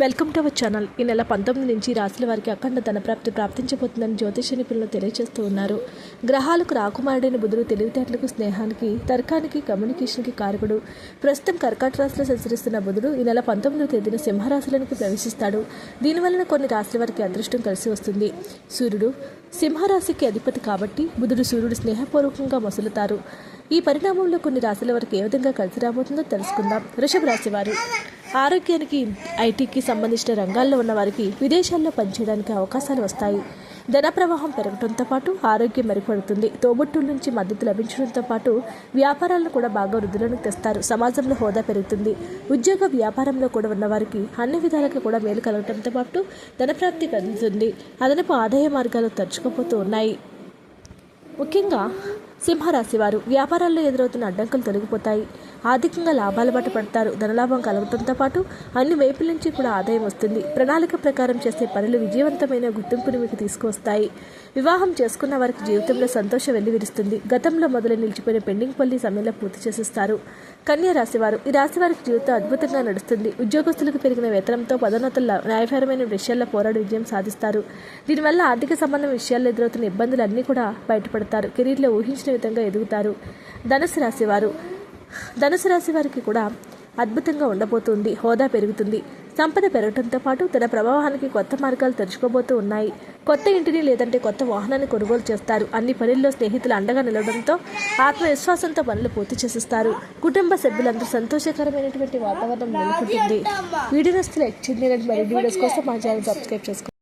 Welcome to our channel ఈ నెల పంతొమ్మిది నుంచి రాశుల వారికి అఖండ ధనప్రాప్తి ప్రాప్తించబోతుందని జ్యోతిష నిపుణులు తెలియజేస్తూ ఉన్నారు. గ్రహాలకు రాకుమారుడైన బుధుడు తెలివితేటలకు స్నేహానికి తర్కానికి కమ్యూనికేషన్కి కారకుడు. ప్రస్తుతం కర్కాట రాశిలో సంచరిస్తున్న బుధుడు ఈ నెల పంతొమ్మిదవ తేదీన సింహరాశిలోనికి ప్రవేశిస్తాడు. దీనివలన కొన్ని రాశుల వారికి అదృష్టం కలిసి వస్తుంది. సూర్యుడు సింహరాశికి అధిపతి కాబట్టి బుధుడు సూర్యుడు స్నేహపూర్వకంగా మొసలుతారు. ఈ పరిణామంలో కొన్ని రాశుల వారికి ఏ విధంగా కలిసి రాబోతుందో తెలుసుకుందాం. వృషభ రాశి వారు ఆరోగ్యానికి ఐటీకి సంబంధించిన రంగాల్లో ఉన్న వారికి విదేశాల్లో పనిచేయడానికి అవకాశాలు వస్తాయి. ధన ప్రవాహం పెరగడంతో పాటు ఆరోగ్యం మెరుగుపడుతుంది. తోబుట్టుల నుంచి మద్దతు లభించడంతో పాటు వ్యాపారాలను కూడా బాగా వృద్ధులను తెస్తారు. సమాజంలో హోదా పెరుగుతుంది. ఉద్యోగ వ్యాపారంలో కూడా ఉన్నవారికి అన్ని విధాలుగా కూడా మేలు కలగడంతో పాటు ధనప్రాప్తి కలుగుతుంది అదనపు ఆదాయ మార్గాలు తరుచుకుపోతూ ఉన్నాయి. ముఖ్యంగా సింహరాశి వారు వ్యాపారాల్లో ఎదురవుతున్న అడ్డంకులు తొలగిపోతాయి. ఆర్థికంగా లాభాల బాట పడతారు ధనలాభం కలగడంతో పాటు అన్ని వైపుల నుంచి కూడా ఆదాయం వస్తుంది. ప్రణాళిక ప్రకారం చేసే పనులు విజయవంతమైన గుర్తింపును మీకు తీసుకువస్తాయి. వివాహం చేసుకున్న వారికి జీవితంలో సంతోషం వెల్లివిరుస్తుంది. గతంలో మొదలు నిలిచిపోయిన పెండింగ్ పల్లి సమయంలో పూర్తి చేసేస్తారు. కన్య రాశివారు ఈ రాశి వారికి జీవితం అద్భుతంగా నడుస్తుంది. ఉద్యోగస్తులకు పెరిగిన వేతనంతో పదోన్నతుల న్యాయపరమైన విషయాల్లో పోరాడి విజయం సాధిస్తారు. దీనివల్ల ఆర్థిక సంబంధం విషయాల్లో ఎదురవుతున్న ఇబ్బందులు అన్నీ కూడా బయటపడతారు. కెరీర్లో ఊహించిన విధంగా ఎదుగుతారు. ధనుసు రాశివారు ధనుసు రాశి వారికి కూడా అద్భుతంగా ఉండబోతుంది. హోదా పెరుగుతుంది. సంపద పెరగడంతో పాటు తన ప్రభావానికి కొత్త మార్గాలు తెరుచుకోబోతూ ఉన్నాయి. కొత్త ఇంటిని లేదంటే కొత్త వాహనాన్ని కొనుగోలు చేస్తారు. అన్ని పనుల్లో స్నేహితులు అండగా నిలవడంతో ఆత్మవిశ్వాసంతో పనులు పూర్తి చేసిస్తారు. కుటుంబ సభ్యులందరూ సంతోషకరమైనటువంటి వాతావరణం నెలకొంటుంది. వీడియో నచ్చితే లైక్ చేయండి. మరియు వీడియోస్ కోసం మా ఛానల్ సబ్స్క్రైబ్ చేసుకోండి.